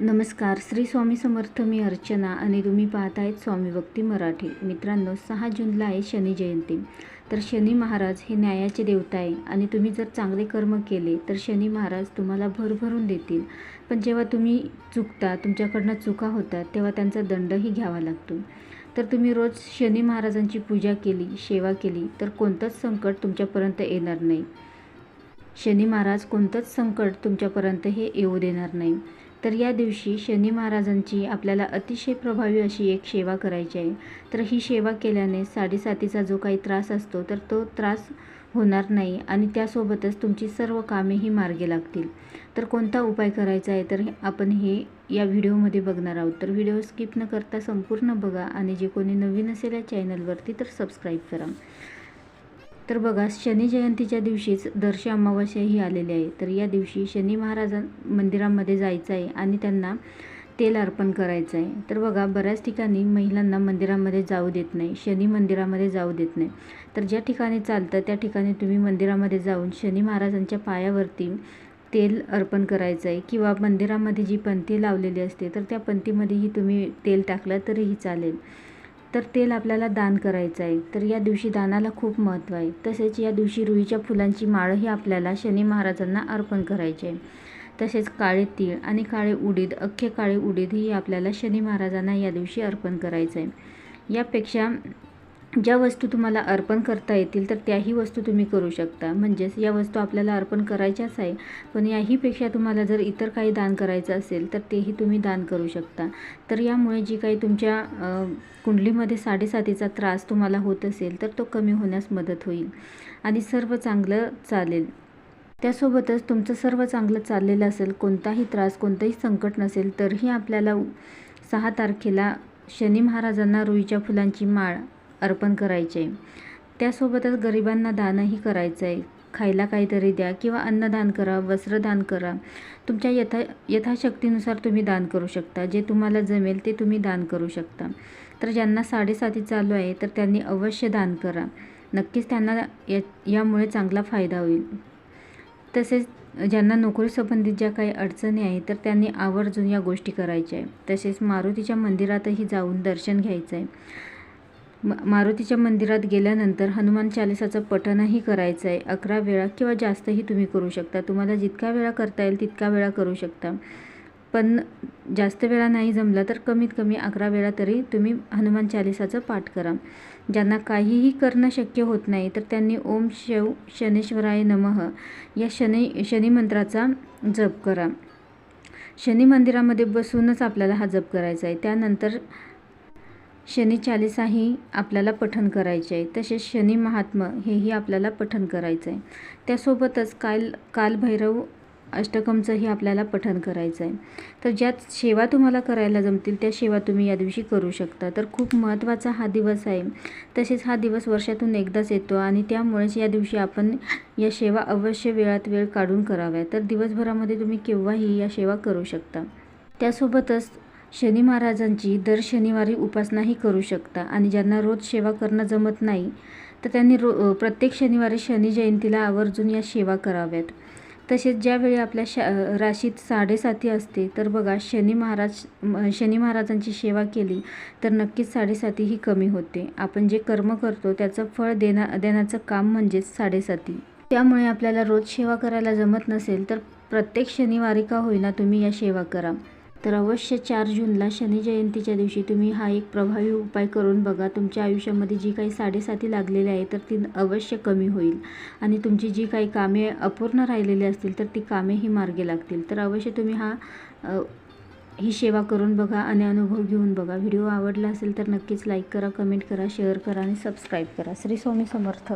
नमस्कार श्री स्वामी समर्थ मी अर्चना आणि तुम्ही पाहत आहेत स्वामी भक्ती मराठी. मित्रांनो सहा जूनला आहे शनी जयंती. तर शनी महाराज हे न्यायाचे देवता आहे आणि तुम्ही जर चांगले कर्म केले तर शनी महाराज तुम्हाला भरभरून देतील. पण जेव्हा तुम्ही चुकता तुमच्याकडनं चुका होतात तेव्हा त्यांचा दंडही घ्यावा लागतो. तर तुम्ही रोज शनी महाराजांची पूजा केली सेवा केली तर कोणतंच संकट तुमच्यापर्यंत येणार नाही. शनी महाराज कोणतंच संकट तुमच्यापर्यंत हे येऊ देणार नाही. तर या दिवशी शनी महाराजांची आपल्याला अतिशय प्रभावी अशी एक सेवा करायची आहे. तर ही सेवा केल्याने साडेसातीचा जो काही त्रास असतो तर तो त्रास होणार नाही आणि त्यासोबतच तुमची सर्व कामेही मार्गी लागतील. तर कोणता उपाय करायचा आहे तर आपण हे या व्हिडिओमध्ये बघणार आहोत. तर व्हिडिओ स्किप न करता संपूर्ण बघा आणि जे कोणी नवीन असेल या चॅनलवरती तर सबस्क्राईब करा. तर बघा शनी जयंतीच्या दिवशीच दर्श अमावास्याही आलेली आहे. तर या दिवशी शनी महाराजां मंदिरामध्ये जायचं आहे आणि त्यांना तेल अर्पण करायचं आहे. तर बघा बऱ्याच ठिकाणी महिलांना मंदिरामध्ये जाऊ देत नाही शनी मंदिरामध्ये जाऊ देत नाही. तर ज्या ठिकाणी चालतं त्या ठिकाणी तुम्ही मंदिरामध्ये जाऊन शनी महाराजांच्या पायावरती तेल अर्पण करायचं आहे किंवा मंदिरामध्ये जी पंथी लावलेली असते तर त्या पंथीमध्येही तुम्ही तेल टाकलं तरीही चालेल. तर तेल आपल्याला दान करायचं आहे. तर या दिवशी दानाला खूप महत्त्व आहे. तसेच या दिवशी रुईच्या फुलांची माळही आपल्याला शनी महाराजांना अर्पण करायची आहे. तसेच काळे तीळ आणि काळे उडीद अख्खे काळे उडीदही आपल्याला शनी महाराजांना या दिवशी अर्पण करायचं आहे. यापेक्षा ज्या वस्तू तुम्हाला अर्पण करता येतील तर त्याही वस्तू तुम्ही करू शकता. म्हणजेच या वस्तू आपल्याला अर्पण करायच्याच आहे पण याहीपेक्षा तुम्हाला जर इतर काही दान करायचं असेल तर तेही तुम्ही दान करू शकता. तर यामुळे जी काही तुमच्या कुंडलीमध्ये साडेसातीचा त्रास तुम्हाला होत असेल तर तो कमी होण्यास मदत होईल. आणि सर्व चांगलं चालेल. त्यासोबतच तुमचं सर्व चांगलं चाललेलं असेल कोणताही त्रास कोणतंही संकट नसेल तरीही आपल्याला सहा तारखेला शनी महाराजांना रुईच्या फुलांची माळ अर्पण करायचे. त्यासोबतच गरिबांना दानही करायचं आहे खायला काहीतरी द्या किंवा अन्नदान करा वस्त्रदान करा. तुमच्या यथा यथाशक्तीनुसार तुम्ही दान करू शकता. जे तुम्हाला जमेल ते तुम्ही दान करू शकता. तर ज्यांना साडेसाती चालू आहे तर त्यांनी अवश्य दान करा. नक्कीच त्यांना या यामुळे चांगला फायदा होईल. तसेच ज्यांना नोकरीसंबंधित ज्या काही अडचणी आहेत तर त्यांनी आवर्जून या गोष्टी करायच्या आहे तसेच मारुतीच्या मंदिरातही जाऊन दर्शन घ्यायचं आहे म मारुतीच्या मंदिरात गेल्यानंतर हनुमान चालिसाचं पठणही करायचं आहे अकरा वेळा किंवा जास्तही तुम्ही करू शकता. तुम्हाला जितका वेळा करता येईल तितका वेळा करू शकता. पण जास्त वेळा नाही जमला तर कमीत कमी अकरा वेळा तरी तुम्ही हनुमान चालिसाचं पाठ करा. ज्यांना काहीही करणं शक्य होत नाही तर त्यांनी ओम शव शनेश्वराय नमः या शनी शनी मंत्राचा जप करा. शनी मंदिरामध्ये बसूनच आपल्याला हा जप करायचा आहे त्यानंतर शनी चालिसाही आपल्याला पठन करायचे आहे. तसेच शनी महात्म हेही आपल्याला पठन करायचं आहे. त्यासोबतच काल कालभैरव अष्टकमचंही आपल्याला पठन करायचं आहे. तर ज्या सेवा तुम्हाला करायला जमतील त्या सेवा तुम्ही या दिवशी करू शकता. तर खूप महत्त्वाचा हा दिवस आहे. तसेच हा दिवस वर्षातून एकदाच येतो आणि त्यामुळेच या दिवशी आपण या सेवा अवश्य वेळात वेळ काढून कराव्या तर दिवसभरामध्ये तुम्ही केव्हाही या सेवा करू शकता. त्यासोबतच शनी महाराजांची दर शनिवारी उपासनाही करू शकता आणि ज्यांना रोज सेवा करणं जमत नाही तर त्यांनी रो प्रत्येक शनिवारी शनी जयंतीला आवर्जून या सेवा कराव्यात. तसेच ज्यावेळी आपल्या शा राशीत साडेसाती असते तर बघा शनी महाराज शनी महाराजांची सेवा केली तर नक्कीच साडेसाती ही कमी होते. आपण जे कर्म करतो त्याचं फळ देण्या देण्याचं काम म्हणजेच साडेसाती. त्यामुळे आपल्याला रोज सेवा करायला जमत नसेल तर प्रत्येक शनिवारी का होईना तुम्ही या सेवा करा. तर अवश्य चार जूनला शनी जयंतीच्या दिवशी तुम्ही हा एक प्रभावी उपाय करून बघा. तुमच्या आयुष्यामध्ये जी काही साडेसाती लागलेली आहे तर ती अवश्य कमी होईल. आणि तुमची जी काही कामे अपूर्ण राहिलेली असतील तर ती कामेही मार्गे लागतील. तर अवश्य तुम्ही हा ही सेवा करून बघा आणि अनुभव घेऊन बघा. व्हिडिओ आवडला असेल तर नक्कीच लाईक करा कमेंट करा शेअर करा आणि सबस्क्राईब करा. श्री स्वामी समर्थ.